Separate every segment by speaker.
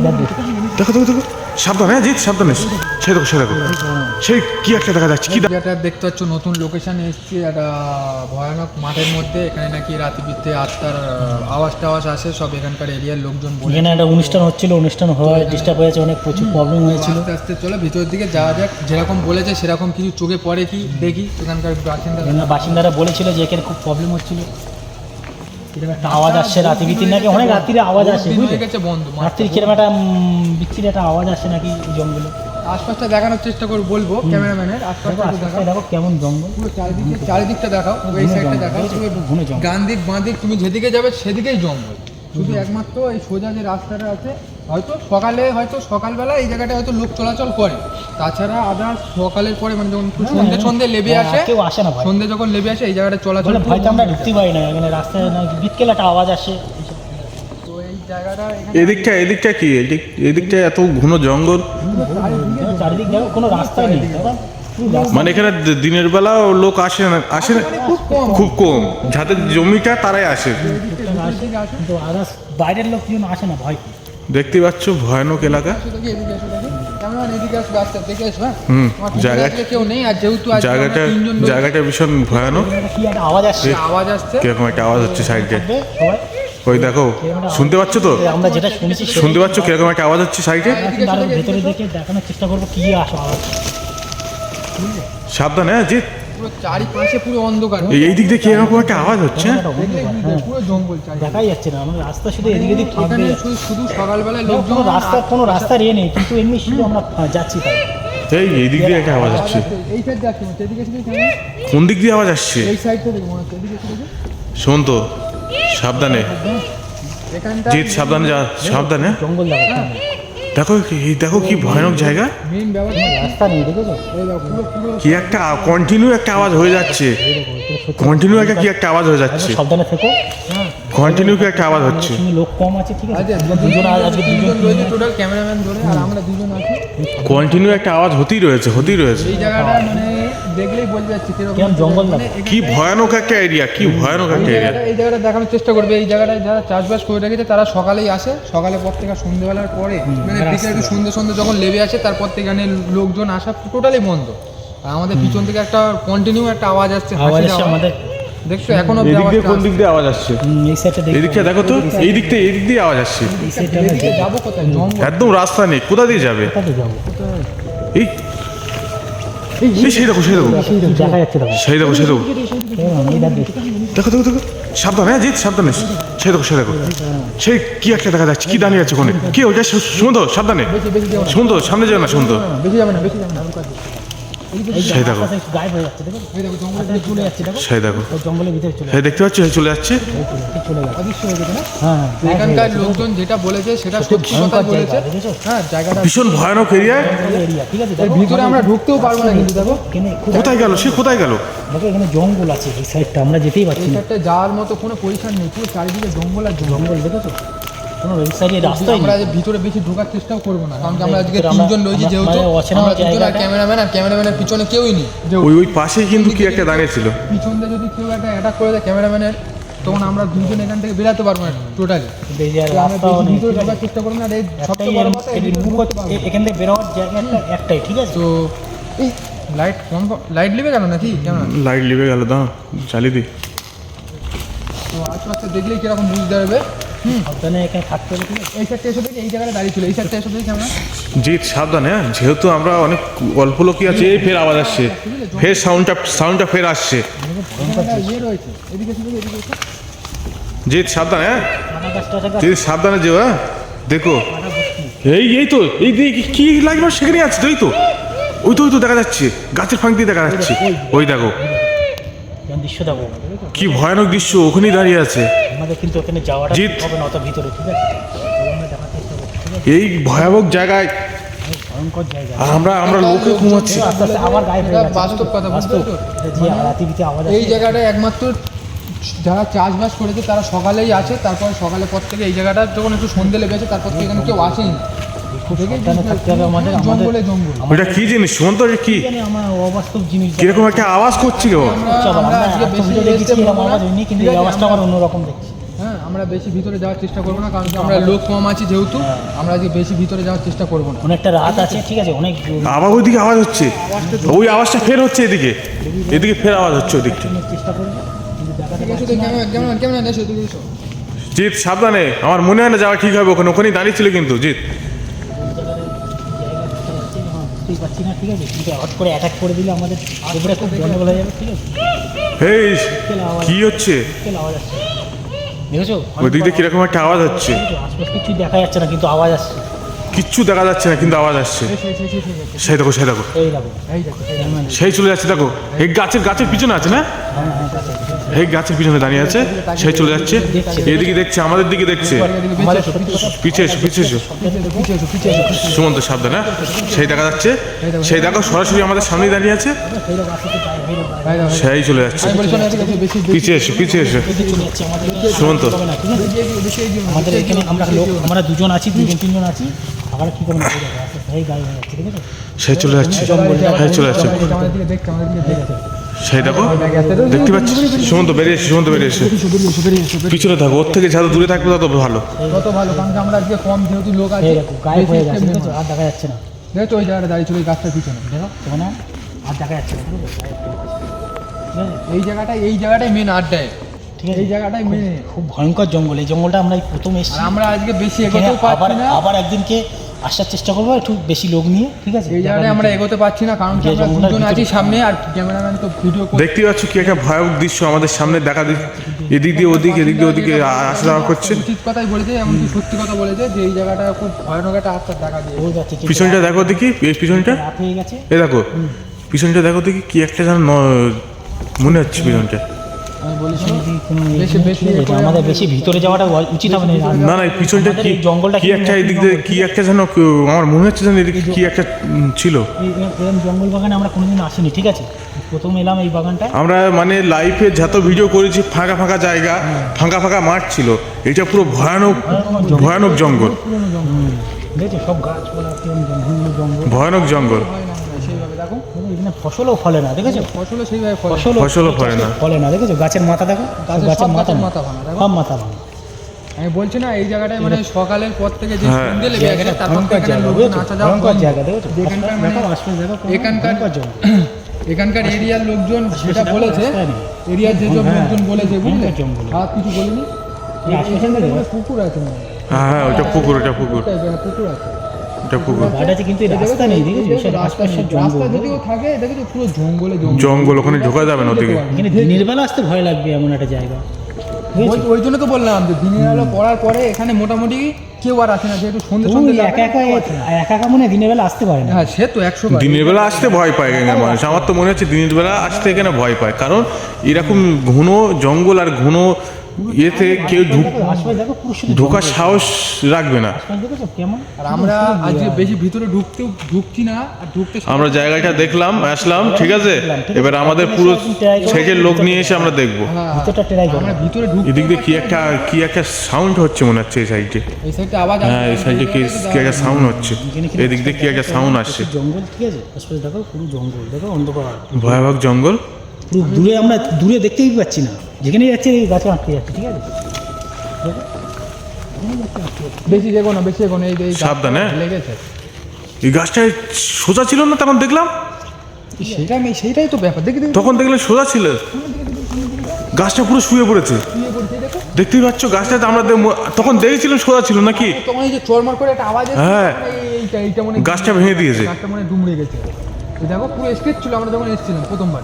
Speaker 1: এইটা দেখ
Speaker 2: দেখো দেখো। দেখো সাবধানে হ্যাঁ জিৎ সাবধানে সে দেখো সে দেখো। সেই কি একটা দেখা যাচ্ছে কি
Speaker 3: দেখতে পাচ্ছ নতুন লোকেশনে এসেছি একটা ভয়ানক মাঠের মধ্যে এখানে নাকি আত্মার আওয়াজ টাওয়াজ আসে সব এখানকার এরিয়ার লোকজন বলে।
Speaker 1: এখানে একটা অনুষ্ঠান হচ্ছিল অনুষ্ঠান হওয়ায় ডিস্টার্ব হয়েছে অনেক প্রচুর প্রবলেম হয়েছিল
Speaker 3: আস্তে আস্তে চলো ভিতরের দিকে যাওয়া যাক যেরকম বলেছে সেরকম কিছু চোখে পড়ে কি দেখি এখানকার বাসিন্দা
Speaker 1: বাসিন্দারা বলেছিল যে এখানে খুব প্রবলেম হচ্ছিল। কীরকম একটা আওয়াজ আসছে? রাতে বিতির নাকি অনেক রাত্রিরে আওয়াজ আসে বুঝলি? রাত্রির কীরকম একটা বিচ্ছিরি একটা আওয়াজ আসে নাকি জঙ্গলে?
Speaker 3: আশপাশটা দেখানোর চেষ্টা করব বলব ক্যামেরাম্যানের আশপাশটা
Speaker 1: দেখো কেমন জঙ্গল।
Speaker 3: পুরো চারিদিকে চারিদিকটা দেখাও এই সাইডটা দেখাও। ডান দিক বাঁ দিক তুমি যেদিকে যাবে সেদিকেই জঙ্গল। শুধু একমাত্র এই সোজা যে রাস্তাটা আছে হয়তো সকালে হয়তো সকালবেলা এই জায়গাটা হয়তো লোক চলাচল করে। তাছাড়া আদার সকালের পরে মানে যখন একটু সন্ধে সন্ধে লেবে আসে
Speaker 1: কেউ আসে না
Speaker 3: সন্ধে যখন লেবে আসে এই জায়গাটা চলাচল খুব
Speaker 1: ভয়তো আমরা ঢুকতে পারি না এখানে রাস্তায় না বিতকেল একটা আওয়াজ আসে।
Speaker 3: তো এই জায়গাটা
Speaker 2: এদিকটা এদিকটা কি? এদিক এদিকটা এত ঘন জঙ্গল?
Speaker 1: চারিদিক দেখো কোনো রাস্তাই নেই রাস্তা
Speaker 2: মানে এখানে দিনের বেলা লোক আসে না আসে না?
Speaker 3: খুব কম।
Speaker 2: খুব কম। যাদের জমিটা তারাই আসে।
Speaker 1: বাইরের লোক আসে না ভয়।
Speaker 2: দেখতে পাচ্ছ ভয়ানক এলাকা।
Speaker 3: হ্যাঁ?
Speaker 2: হুম,
Speaker 3: আমার পিছনে
Speaker 2: জায়গা-
Speaker 3: আজকে কেউ নেই আর যেহেতু
Speaker 2: জায়গাটা জায়গাটা ভীষণ ভয়ানক।
Speaker 1: একটা আওয়াজ আসছে?
Speaker 3: আওয়াজ আসছে।
Speaker 2: কীরকম একটা আওয়াজ হচ্ছে সাইডে ওই দেখো শুনতে পাচ্ছ তো?
Speaker 1: আমরা যেটা শুনেছি
Speaker 2: শুনতে পাচ্ছ কীরকম একটা আওয়াজ হচ্ছে সাইডে
Speaker 1: ভেতরে দেখে। দেখানোর চেষ্টা করব কি আসো আওয়াজ।
Speaker 2: সাবধানে হ্যাঁ জিৎ।
Speaker 3: পুরো চারিপাশে পুরো অন্ধকার
Speaker 2: এই- দিক দিয়ে কীরকম একটা আওয়াজ হচ্ছে? হ্যাঁ?
Speaker 1: হ্যাঁ।
Speaker 3: পুরো জঙ্গল চারি
Speaker 1: দেখাই যাচ্ছে না রাস্তা শুধু এদিক এদিক থাকবে।
Speaker 3: এখানে শুধু- শুধু সকালবেলায়
Speaker 1: কোনো
Speaker 3: লোকজন
Speaker 1: রাস্তা কোনো রাস্তার ইয়ে নেই কিন্তু এমনি শুধু আমরা যাচ্ছি তাই।
Speaker 2: এই এই দিক দিয়ে একটা আওয়াজ আসছে।
Speaker 3: এই সাইড যাচ্ছে হচ্ছে, এদিকে এসে দেখি কেমন?
Speaker 2: কোন দিক দিয়ে আওয়াজ আসছে?
Speaker 3: এই সাইডটা দেখি মনে হচ্ছে এদিকে
Speaker 2: শোন তো সাবধানে।
Speaker 3: এখানটা
Speaker 2: সাবধানে যা সাবধানে
Speaker 1: জঙ্গল। দেখো
Speaker 2: এই দেখো কি ভয়ানক জায়গা।
Speaker 1: রাস্তা নেই দেখেছ
Speaker 2: কি একটা কন্টিনিউ একটা আওয়াজ হয়ে যাচ্ছে। কন্টিনিউ একটা কি একটা আওয়াজ হয়ে যাচ্ছে।
Speaker 1: সাবধানে থেকো।
Speaker 2: কন্টিনিউ কি একটা আওয়াজ হচ্ছে।
Speaker 1: লোক কম আছে ঠিক আছে?
Speaker 3: আচ্ছা
Speaker 1: দুজন আজকে দুজন
Speaker 3: দুজন রয়েছে টোটাল ক্যামেরাম্যান ধরে আর আমরা দুজন আছি।
Speaker 2: কন্টিনিউ একটা আওয়াজ হতেই রয়েছে হতেই রয়েছে।
Speaker 3: এই জায়গাটা মানে দেখলেই যাচ্ছে কীরকম
Speaker 1: জঙ্গল
Speaker 3: মানে
Speaker 1: লাগে।
Speaker 2: কি ভয়ানক একটা এরিয়া কি ভয়ানক একটা এরিয়া
Speaker 3: এই জায়গাটা দেখানোর চেষ্টা করবে। এই জায়গাটায় যারা চাষবাস করে রেখেছে তারা সকালেই আসে। সকালের পর থেকে সন্ধ্যেবেলার পরে মানে বিকেলে একটু সন্ধ্যে সন্ধ্যে যখন লেবে আসে তারপর থেকে এখানে লোকজন আসা টোটালি বন্ধ। আর আমাদের পিছন থেকে একটা কন্টিনিউ একটা আওয়াজ আসছে
Speaker 1: আওয়াজ আসছে আমাদের।
Speaker 3: দেখছ এখনও
Speaker 2: এদিক দিয়ে কোন দিক দিয়ে আওয়াজ আসছে?
Speaker 1: হুম, এই সাইডটা
Speaker 2: এই
Speaker 1: দেখি
Speaker 2: দেখো তো এই দিক দিয়ে এই দিক দিয়ে আওয়াজ আসছে।
Speaker 1: এই সাইডটা আমরা
Speaker 3: যাব কোথায়?
Speaker 2: একদম রাস্তা নেই কোথা দিয়ে যাবে? এই সেই দেখো, সেই সেই দেখো সেই দেখো।
Speaker 1: দেখ, দেখি।
Speaker 2: দেখো। হ্যাঁ জিৎ, সাবধানে সেই দেখো দেখো। সেই কি একটা দেখা যাচ্ছে, কি দাঁড়িয়ে আছে ওখানে? কি ওইটা তো সাবধানে। তো সামনে যাবে না
Speaker 1: সুন্দর
Speaker 2: সেই দেখো।
Speaker 1: গায়েব হয়ে যাচ্ছে দেখো।
Speaker 3: জঙ্গল
Speaker 1: চলে যাচ্ছে দেখো।
Speaker 2: সেই দেখো।
Speaker 1: জঙ্গলের ভিতরে চলে
Speaker 2: সেই দেখতে পাচ্ছ? চলে যাচ্ছে?
Speaker 1: যাচ্ছে চলে যাচ্ছে।
Speaker 3: অদৃশ্য হয়ে গেছে না?
Speaker 1: হ্যাঁ
Speaker 3: এখানকার লোকজন যেটা বলেছে সেটা সত্যি কথা বলেছে। হ্যাঁ জায়গাটা
Speaker 2: ভীষণ ভয়ানক এরিয়া
Speaker 1: এরিয়া ঠিক আছে
Speaker 3: এর ভিতরে আমরা ঢুকতেও পারব না কিন্তু দেখো।
Speaker 2: কোথায় গেল? সে কোথায় গেল?
Speaker 1: দেখো এখানে জঙ্গল আছে এই সাইডটা আমরা যেতেই পারছি না।
Speaker 3: যাওয়ার মতো কোনো পরিষ্কার নেই পুরো চারিদিকে জঙ্গল আর জঙ্গল।
Speaker 1: জঙ্গল দেখেছ? কোনো সাইডে রাস্তাই
Speaker 3: আমরা আজ ভিতরে বেশি ঢোকার চেষ্টাও করব না। কারণ আমরা আজকে
Speaker 1: ভিতরে আমরা-
Speaker 3: তিনজন রয়েছি যেহেতু
Speaker 1: মানে
Speaker 3: আমরা দুজন আর ক্যামেরাম্যান আর ক্যামেরাম্যানের পিছনে কেউই নেই। যে
Speaker 2: ওই ওই পাশেই কিন্তু কি একটা দাঁড়িয়ে ছিল।
Speaker 3: পিছন দিয়ে যদি কেউ একটা অ্যাটাক করে দেয় ক্যামেরাম্যানের তখন আমরা দুজন এখান থেকে বেরাতে পারব না টোটালি
Speaker 1: এই যে
Speaker 3: আমরা
Speaker 1: রাস্তাও
Speaker 3: বেশি
Speaker 1: নেই।
Speaker 3: ভিতরে ঢোকার চেষ্টা করব না আর এই সবচেয়ে বড় কথা
Speaker 1: এখান থেকে বেরোয়ার জায়গা একটা- একটাই ঠিক আছে?
Speaker 3: তো এই লাইট কম লাইট নেবে কেন নাকি? কেমন?
Speaker 2: লাইট লিভে গেল দাও চালিয়ে দি
Speaker 3: তো আস্তে দেখলেই কীরকম বুঝতে পারবে।
Speaker 1: সাবধানে এখানে থাকতে হবে।
Speaker 3: এই সাইডটা এসে এই জায়গাটা দাঁড়িয়ে ছিল এই সাইডটা এসে দেখি আমরা।
Speaker 2: জিৎ সাবধানে হ্যাঁ? যেহেতু আমরা অনেক অল্প লোকই আছে এই ফের আওয়াজ আসছে। ফের সাউন্ডটা সাউন্ডটা ফের আসছে। জিৎ সাবধানে হ্যাঁ? জিৎ সাবধানে যেও হ্যাঁ? দেখো। এই এই তো এই কি লাগবে? সেখানে আছে তো এই তো ওই তো ওই তো দেখা যাচ্ছে। গাছের ফাঁক দিয়ে দেখা যাচ্ছে। ওই দেখো।
Speaker 1: দৃশ্য দেখো
Speaker 2: কি ভয়ানক দৃশ্য ওখানেই দাঁড়িয়ে আছে।
Speaker 1: আমাদের কিন্তু ওখানে যাওয়াটা। ঠিক হবে না অত ভিতরে ঠিক আছে?
Speaker 2: এই ভয়াবহ জায়গায়।
Speaker 1: ভয়ঙ্কর জায়গা।
Speaker 2: আমরা আমরা লোকে ঘুমাচ্ছি।
Speaker 1: আস্তে আস্তে আবার হয়ে
Speaker 3: বাস্তব কথা,
Speaker 1: বাস্তব। আওয়াজ
Speaker 3: এই
Speaker 1: আসছে।
Speaker 3: জায়গাটায় একমাত্র যারা চাষবাস করেছে তারা সকালেই আছে তারপরে সকালের পর থেকে এই জায়গাটা যখন একটু সন্ধে লেগেছে তারপর থেকে এখানে কেউ আসেনি।
Speaker 1: খুব সাবধানে থাকতে হবে আমাদের আমাদের
Speaker 3: জঙ্গলে। জঙ্গল
Speaker 2: ওইটা কি জিনিস? শুন তো এটা কি?
Speaker 1: জানি আমার অবাস্তব জিনিস
Speaker 2: কীরকম একটা আওয়াজ
Speaker 1: আবার
Speaker 3: আমরা
Speaker 1: আমরা
Speaker 3: আজকে বেশি
Speaker 1: দেখেছি এরকম আওয়াজ হয়নি কিন্তু এই আওয়াজটা
Speaker 3: আমরা-
Speaker 1: অন্যরকম দেখছি।
Speaker 3: হ্যাঁ আমরা বেশি ভিতরে যাওয়ার চেষ্টা করব না কারণ কি আমরা লোক কম আছি যেহেতু আমরা আজকে বেশি ভিতরে যাওয়ার চেষ্টা করব না।
Speaker 1: অনেকটা রাত আছে ঠিক আছে অনেক
Speaker 2: আবার ওইদিকে আওয়াজ হচ্ছে। ওই আওয়াজটা ফের হচ্ছে এদিকে। এদিকে ফের আওয়াজ হচ্ছে ওদিকটা
Speaker 1: চেষ্টা করব
Speaker 2: জিৎ সাবধানে। আমার মনে হয় না যাওয়া ঠিক হবে ওখানে ওখানেই দাঁড়িয়ে ছিল কিন্তু জিৎ।
Speaker 1: বুঝতেই পারছি না ঠিক আছে? কিন্তু হট করে অ্যাটাক করে দিলে আমাদের উপরে খুব গন্ডগোল হয়ে যাবে ঠিক আছে?
Speaker 2: হেই কি হচ্ছে?
Speaker 1: আওয়াজ আসছে। দেখেছ?
Speaker 2: ওই দিক দিয়ে কীরকম একটা আওয়াজ হচ্ছে?
Speaker 1: আশপাশ কিছু দেখা যাচ্ছে না কিন্তু আওয়াজ আসছে।
Speaker 2: কিচ্ছু দেখা যাচ্ছে না কিন্তু আওয়াজ আসছে। সেই দেখো সেই দেখো। সেই চলে যাচ্ছে দেখো। এই গাছের গাছের পিছনে আছে না?
Speaker 1: হ্যাঁ হ্যাঁ।
Speaker 2: এই গাছের পিছনে দাঁড়িয়ে আছে সেই চলে যাচ্ছে। এদিকে দেখছে আমাদের দিকে দেখছে। পিছিয়ে এসো পিছিয়ে এসো। সুমন্ত সাবধান হ্যাঁ? সেই দেখা যাচ্ছে। সেই দেখো সরাসরি আমাদের সামনে দাঁড়িয়ে আছে।
Speaker 1: সেই
Speaker 2: চলে যাচ্ছে। পিছিয়ে এসো পিছিয়ে এসো। সুমন্ত।
Speaker 1: আমরা দুজন আছি দুজন তিনজন আছি। আবার কি করে এই দেখো আস্তে আস্তে এই হয়ে যাচ্ছে ঠিক আছে?
Speaker 2: সেই চলে যাচ্ছে। সেই চলে যাচ্ছে। সেই দেখো দেখতে পাচ্ছি। সুমন্ত বেরিয়ে এসে সুমন্ত বেরিয়ে এসে। পিছনে থাকো ওর থেকে যত দূরে থাকবে তত ভালো।
Speaker 3: কত ভালো কারণ কি আমরা আজকে কম যেহেতু লোক আছে
Speaker 1: গায়ে হয়ে গেছে আর দেখা যাচ্ছে না।
Speaker 3: দেখো ওই জায়গাটা দাঁড়িয়ে ওই গাছটার পিছনে।
Speaker 1: দেখো ওখানে আর দেখা যাচ্ছে না ঠিক আছে? গায়ে হয়ে গেছে। ঠিক আছে
Speaker 3: এই জায়গাটাই এই জায়গাটাই মেন আড্ডায়।
Speaker 1: ঠিক আছে?
Speaker 3: এই জায়গাটাই মেন
Speaker 1: খুব ভয়ঙ্কর জঙ্গল। এই জঙ্গলটা আমরা এই প্রথম এসেছি।
Speaker 3: আমরা আজকে বেশি এগোতেও পারছি না।
Speaker 1: আবার একদিনকে আসার চেষ্টা করব একটু বেশি লোক নিয়ে ঠিক আছে?
Speaker 3: এই জায়গাটায় আমরা এগোতে পারছি না কারণ আমরা দুজন আছি সামনে আর ক্যামেরাম্যান তো ভিডিও
Speaker 2: দেখতে পাচ্ছ কি একটা ভয়াবহ দৃশ্য আমাদের সামনে দেখা দি এদিক দিয়ে ওদিক এদিক দিয়ে ওদিকে আসা যাওয়া করছে।
Speaker 3: উচিত কথাই বলেছে এমনকি সত্যি কথা বলেছে যে এই জায়গাটা খুব ভয়ানক একটা আত্মার দেখা দিয়ে
Speaker 2: পিছনটা দেখো দেখি এই পিছনটা।
Speaker 1: হয়ে
Speaker 2: এ দেখো পিছনটা দেখো দেখি কি একটা যেন ন- মনে হচ্ছে পিছনটা।
Speaker 1: আমাদের
Speaker 3: আমাদের-
Speaker 1: বেশি ভিতরে যাওয়াটা উচিত হবে না।
Speaker 2: না পিছনটা কি
Speaker 1: জঙ্গলটা
Speaker 2: কি একটা এদিক দিয়ে কি? একটা যেন আমার মনে হচ্ছে যেন এদিকে কি একটা ছিল।
Speaker 1: এরকম জঙ্গল বাগানে আমরা কোনোদিন আসিনি ঠিক আছে? প্রথম এলাম এই বাগানটায়
Speaker 2: আমরা মানে লাইফে যত ভিডিও করেছি ফাঁকা ফাঁকা জায়গা ফাঁকা ফাঁকা মাঠ ছিল। এটা পুরো ভয়ানক ভয়ানক জঙ্গল।
Speaker 1: জঙ্গল। দেখছ সব গাছপালা জঙ্গল জঙ্গল।
Speaker 2: ভয়ানক জঙ্গল।
Speaker 3: দেখো
Speaker 1: এখানে ফসলও ফলে না দেখেছ?
Speaker 3: ফসলও সেইভাবে
Speaker 1: ফসল
Speaker 2: ফসলও ফলে না।
Speaker 1: ফলে না দেখেছ? গাছের মাথা দেখো
Speaker 3: গাছের
Speaker 1: গাছের মাথা
Speaker 3: মাথা ভাঙা, দেখো।
Speaker 1: সব মাথা ভাঙা।
Speaker 3: আমি বলছি না এই জায়গাটায় মানে সকালের পর থেকে যে
Speaker 2: হ্যাঁ।
Speaker 3: সন্ধে লেগে গেছে
Speaker 1: জায়গাটা
Speaker 3: তারপর
Speaker 1: ভয়ঙ্কর
Speaker 3: লোকজন আসা যাওয়া
Speaker 1: ভয়ঙ্কর জায়গা দেখেছ?
Speaker 3: যেখানকার মানে এখানকার এখানকার এরিয়ার লোকজন
Speaker 1: সেটা
Speaker 3: বলেছে। এরিয়ার যেসব
Speaker 1: হ্যাঁ,
Speaker 3: লোকজন বলেছে বুঝলে?
Speaker 1: জঙ্গল।
Speaker 3: আর কিছু বলিনি? হয় পুকুর আছে হ্যাঁ।
Speaker 2: হ্যাঁ ওটা পুকুর ওটা পুকুর।
Speaker 3: পুকুর আছে।
Speaker 2: ওটা পুকুর
Speaker 1: আছে কিন্তু রাস্তা নেই দেখেছ সব
Speaker 3: রাস্তা
Speaker 1: জঙ্গল।
Speaker 3: যদিও থাকে দেখেছ পুরো জঙ্গলে জঙ্গল।
Speaker 2: জঙ্গল ওখানে ঢোকা যাবে না ওদিকে।
Speaker 1: এখানে দিনের বেলা আসতে ভয় লাগবে এমন একটা জায়গা।
Speaker 3: ওই- জন্য তো বললাম যে দিনের আলো পড়ার পরে এখানে মোটামুটি কেউ আর আসে না যেহেতু সন্ধ্যে সন্ধ্যে
Speaker 1: একা একা একা একা মনে হয় দিনের বেলা আসতে পারে না।
Speaker 3: হ্যাঁ সে তো একশো
Speaker 2: দিনের বেলা আসতে ভয় পায় এখানে মানুষ। আমার তো মনে হচ্ছে দিনের বেলা আসতে এখানে ভয় পায়। কারণ এরকম ঘন জঙ্গল আর ঘন ইয়েতে কেউ ঢোকার সাহস রাখবে না।
Speaker 3: আমরা আজকে বেশি ভিতরে ঢুকতেও ঢুকছি না
Speaker 2: আমরা জায়গাটা দেখলাম আসলাম ঠিক আছে? এবার আমাদের পুরো সেজের লোক নিয়ে এসে আমরা দেখব।
Speaker 3: হ্যাঁ, ভিতরে
Speaker 2: এদিক দিয়ে কি একটা কি একটা সাউন্ড হচ্ছে মনে হচ্ছে এই সাইডে
Speaker 3: এই সাইডে
Speaker 2: হ্যাঁ এই সাইডে কি কি একটা সাউন্ড হচ্ছে। এদিক দিয়ে কি একটা সাউন্ড আসছে।
Speaker 1: জঙ্গল ঠিক আছে? আশপাশ দেখো পুরো জঙ্গল। দেখো অন্ধকার।
Speaker 2: ভয়াবহ জঙ্গল।
Speaker 1: দূরে আমরা দূরে দেখতেই পাচ্ছি না। যেখানে যাচ্ছে এই গাছে আটকে যাচ্ছে ঠিক আছে?
Speaker 3: বেশি যেগো না বেশি যেগো না এই এই গাছটা
Speaker 2: সাবধানে।
Speaker 3: লেগেছে।
Speaker 2: এই গাছটা সোজা ছিল না তখন দেখলাম?
Speaker 3: সেটা আমি সেইটাই তো ব্যাপার দেখি
Speaker 2: তখন দেখলে সোজা ছিল। গাছটা পুরো শুয়ে পড়েছে।
Speaker 3: শুয়ে
Speaker 2: দেখতেই পাচ্ছ গাছটা তো আমরা তখন দেখেছিলাম সোজা ছিল নাকি?
Speaker 3: তখন এই যে চরমার করে একটা আওয়াজ
Speaker 2: হ্যাঁ।
Speaker 3: এই- এইটা এইটা মনে
Speaker 2: গাছটা ভেঙে দিয়েছে।
Speaker 3: গাছটা মনে দুমড়ে গেছে। এই দেখো পুরো স্কেচ ছিল আমরা যখন এসেছিলাম প্রথমবার।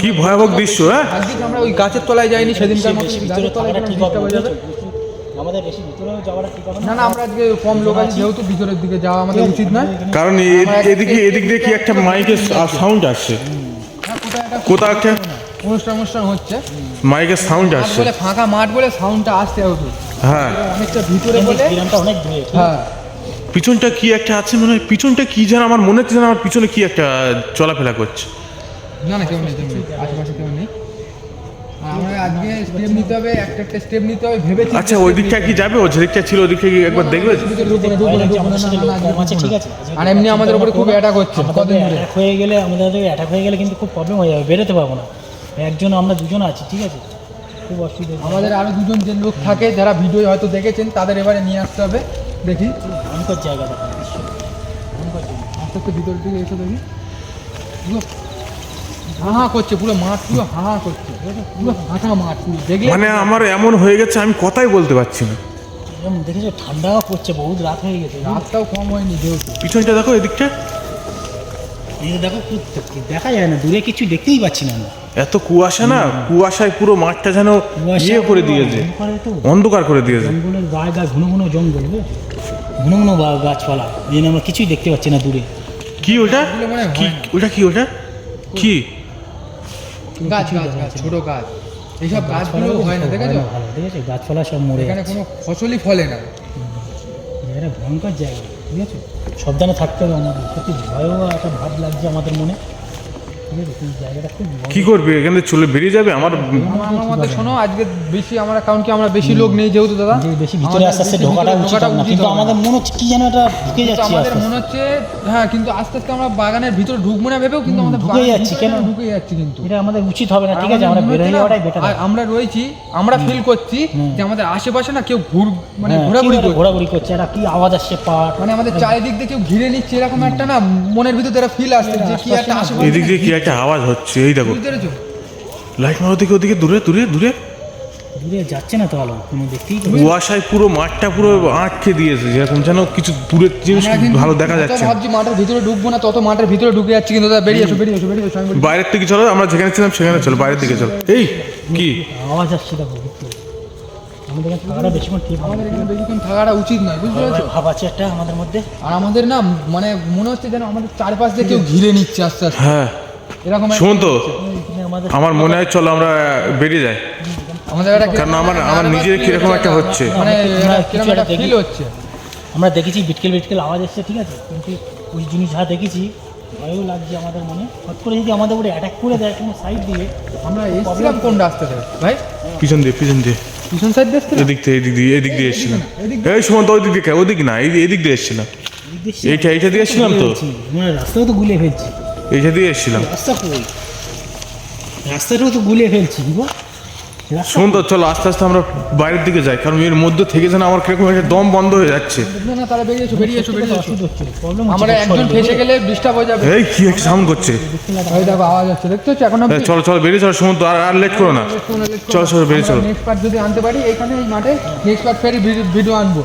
Speaker 2: কি ভয়াবহ দৃশ্য হ্যাঁ?
Speaker 3: আমরা ওই গাছের তলায় যাইনি? সেদিনকার মতো
Speaker 1: ভিতরে
Speaker 3: গাছের তলায়
Speaker 1: ঠিক হবে
Speaker 3: যাবে।
Speaker 1: আমাদের বেশি ভিতরেও যাওয়াটা ঠিক হবে
Speaker 3: না না আমরা আজকে কম লোক আছি। যেহেতু ভিতরের দিকে যাওয়া আমাদের উচিত না
Speaker 2: কারণ এদিকে এদিক দিয়ে কি একটা মাইকের সাউন্ড আসছে?
Speaker 3: কোথায় একটা
Speaker 2: কোথাও একটা
Speaker 3: অনুষ্ঠান অনুষ্ঠান হচ্ছে।
Speaker 2: মাইকের সাউন্ড আসছে।
Speaker 3: বলে ফাঁকা মাঠ বলে সাউন্ডটা আসতে হতো
Speaker 2: হ্যাঁ।
Speaker 3: অনেকটা ভিতরে বলে
Speaker 1: অনেক দূরে
Speaker 3: হ্যাঁ।
Speaker 2: পিছনটা কি একটা আছে মনে হয়? পিছনটা কি যেন আমার মনে হচ্ছে যেন আমার পিছনে কি একটা চলাফেরা করছে।
Speaker 3: না না কেউ নেই কেউ নেই আশেপাশে কেউ নেই। আর আমরা আজকে স্টেপ নিতে হবে একটা একটা স্টেপ নিতে হবে ভেবেছি
Speaker 2: আচ্ছা ওই দিকটা কি যাবে? ও যেদিকটা ছিল ওই দিকটা কি একবার দেখবে?
Speaker 3: আর এমনি আমাদের উপরে খুব অ্যাটাক হচ্ছে
Speaker 1: অ্যাটাক হয়ে গেলে আমাদের অ্যাটাক হয়ে গেলে কিন্তু খুব প্রবলেম হয়ে যাবে বেরোতে পারব না। একজন আমরা দুজন আছি ঠিক আছে? খুব অসুবিধা
Speaker 3: আমাদের আরও দুজন যে লোক থাকে যারা ভিডিও হয়তো দেখেছেন তাদের এবারে নিয়ে আসতে হবে। দেখি।
Speaker 1: ভয়ঙ্কর জায়গা দেখা।
Speaker 3: আস্তে আস্তে ভিতর দিকে এসে দেখি। হা হা করছে পুরো মাঠ পুরো হা হা করছে। পুরো ফাঁকা মাঠ পুরো দেখলে?
Speaker 2: মানে আমার এমন হয়ে গেছে আমি কথাই বলতে পারছি না।
Speaker 1: এরকম দেখেছ ঠান্ডাও পড়ছে বহুত রাত হয়ে গেছে।
Speaker 3: রাতটাও কম হয়নি যেহেতু।
Speaker 2: পিছনটা দেখো এদিকটা।
Speaker 1: এই দেখো দেখা যায় না দূরে কিছু দেখতেই পাচ্ছি না আমরা।
Speaker 2: এত কুয়াশা না কুয়াশায় পুরো মাঠটা যেন ইয়ে করে দিয়েছে।
Speaker 1: অন্ধকারে
Speaker 2: করে দিয়েছে।
Speaker 1: জঙ্গলের গায়ে গায়ে ঘন ঘন জঙ্গল ঘন ঘন গাছপালা। এই আমরা কিছুই দেখতে পাচ্ছি না দূরে।
Speaker 2: কি ওটা?
Speaker 3: মনে
Speaker 2: কি ওটা কি ওটা? কি?
Speaker 3: গাছ গাছ গাছ ছোট গাছ। এইসব গাছগুলো হয় না দেখেছ?
Speaker 1: ভালো ঠিক আছে গাছপালা সব মরে
Speaker 3: এখানে কোনো ফসলই ফলে না।
Speaker 1: জায়গাটা ভয়ঙ্কর জায়গা ঠিক আছে? সাবধানে থাকতে হবে আমাদের সত্যি ভয়ও একটা ভাব লাগছে আমাদের মনে।
Speaker 2: কি করবে? এখানে চলে বেরিয়ে যাবে? আমার
Speaker 3: মতে শোনো আজকে বেশি আমরা কারণ কি আমরা বেশি লোক নেই যেহেতু দাদা?
Speaker 1: বেশি ভিতরে আস্তে আস্তে ঢোকাটা উচিত না। কিন্তু আমাদের মনে হচ্ছে কি যেন এটা ঢুকে যাচ্ছে
Speaker 3: আমাদের মনে হচ্ছে হ্যাঁ কিন্তু আস্তে আস্তে আমরা বাগানের ভিতরে ঢুকবো না ভেবেও কিন্তু আমাদের
Speaker 1: ঢুকে যাচ্ছি, কেন?
Speaker 3: ঢুকে যাচ্ছি কিন্তু।
Speaker 1: এটা আমাদের উচিত হবে না ঠিক আছে আমরা বেরোয়
Speaker 3: হচ্ছে
Speaker 1: যাওয়াটাই বেটার
Speaker 3: আর আমরা রয়েছি আমরা ফিল করছি যে আমাদের আশেপাশে না কেউ ঘুর মানে
Speaker 1: হ্যাঁ,
Speaker 3: ঘোরাঘুরি করছে।
Speaker 1: ঘোরাঘুরি করছে এটা কি আওয়াজ আসছে পাট
Speaker 3: মানে আমাদের চারিদিক দিয়ে কেউ ঘিরে নিচ্ছে এরকম একটা না মনের ভিতরে একটা ফিল আসছে যে কি একটা আশেপাশে
Speaker 2: এদিক দিয়ে কি একটা আওয়াজ হচ্ছে এই দেখো।
Speaker 3: বুঝতে পেরেছ?
Speaker 2: লাইট মারো দিকে ওদিকে দূরে দূরে দূরে।
Speaker 1: দূরে যাচ্ছে না তো আলো কোনো দেখতেই
Speaker 2: কুয়াশায় পুরো মাঠটা পুরো আটকে দিয়েছে যেরকম যেন কিছু দূরের জিনিস
Speaker 3: কিন্তু
Speaker 2: ভালো দেখা যাচ্ছে।
Speaker 3: ভাবছি মাঠের ভিতরে ঢুকবো না তত মাঠের ভিতরে ঢুকে যাচ্ছি কিন্তু দাদা বেরিয়ে এসো বেরিয়ে এসো বেরিয়ে এসো
Speaker 2: বাইরের থেকে চলো আমরা যেখানে ছিলাম সেখানে চলো বাইরের দিকে চলো। এই কি?
Speaker 1: আওয়াজ আসছে দেখো আমাদের থাকাটা বেশিক্ষণ ঠিক
Speaker 3: আমাদের এখানে বেশিক্ষণ থাকাটা উচিত নয় বুঝতে পেরেছ?
Speaker 1: ভাব আছে একটা আমাদের মধ্যে।
Speaker 3: আর আমাদের না মানে মনে হচ্ছে যেন আমাদের চারপাশ দিয়ে কেউ ঘিরে নিচ্ছে আস্তে আস্তে।
Speaker 2: হ্যাঁ। শোন তো আমার মনে হয় চলো আমরা বেরিয়ে যাই।
Speaker 3: আমাদের
Speaker 2: কারণ আমার আমার নিজের কীরকম একটা হচ্ছে।
Speaker 3: মানে কীরকম একটা ফিল হচ্ছে।
Speaker 1: আমরা দেখেছি বিটকেল বিটকেল আওয়াজ এসছে ঠিক আছে? কিন্তু ওই জিনিস যা দেখেছি ভয়ও লাগছে আমাদের মনে। হট করে যদি আমাদের উপরে অ্যাটাক করে দেয় কোনো সাইড দিয়ে
Speaker 3: আমরা এসেছিলাম কোন রাস্তা থেকে ভাই?
Speaker 2: পিছন দিয়ে পিছন দিয়ে।
Speaker 3: পিছন সাইড দেখতে
Speaker 2: এদিক থেকে এদিক দিয়ে এদিক দিয়ে এসেছিলাম। এই সুমন্ত ওই দিক দিয়ে ওদিক না এই এদিক দিয়ে এসেছিলাম। এইটা এইটা দিয়ে এসেছিলাম তো?
Speaker 1: মানে রাস্তাও তো গুলিয়ে ফেলছি।
Speaker 2: এইটা দিয়ে এসেছিলাম।
Speaker 1: রাস্তা কই? রাস্তাটাও তো গুলিয়ে ফেলছি
Speaker 2: শোন তো চলো আস্তে আস্তে আমরা বাইরের দিকে যাই কারণ এর মধ্যে থেকে যেন আমার কীরকম একটা দম বন্ধ হয়ে যাচ্ছে।
Speaker 3: না না তারা বেরিয়ে এসো বেরিয়ে এসো বেরিয়ে এসো।
Speaker 1: অসুবিধা হচ্ছে প্রবলেম
Speaker 3: আমরা একজন ফেসে গেলে ডিস্টার্ব হয়ে যাবে।
Speaker 2: এই কি একটা সাউন্ড করছে?
Speaker 3: ওই দেখো আওয়াজ হচ্ছে দেখতে হচ্ছে এখন
Speaker 2: চলো চলো বেরিয়ে চলো সুমন্ত আর আর লেট করো না। চলো চলো বেরিয়ে চলো।
Speaker 3: নেক্সট পার্ট যদি আনতে পারি এখানে এই মাঠে নেক্সট পার্ট ফেরি ভিডিও আনব।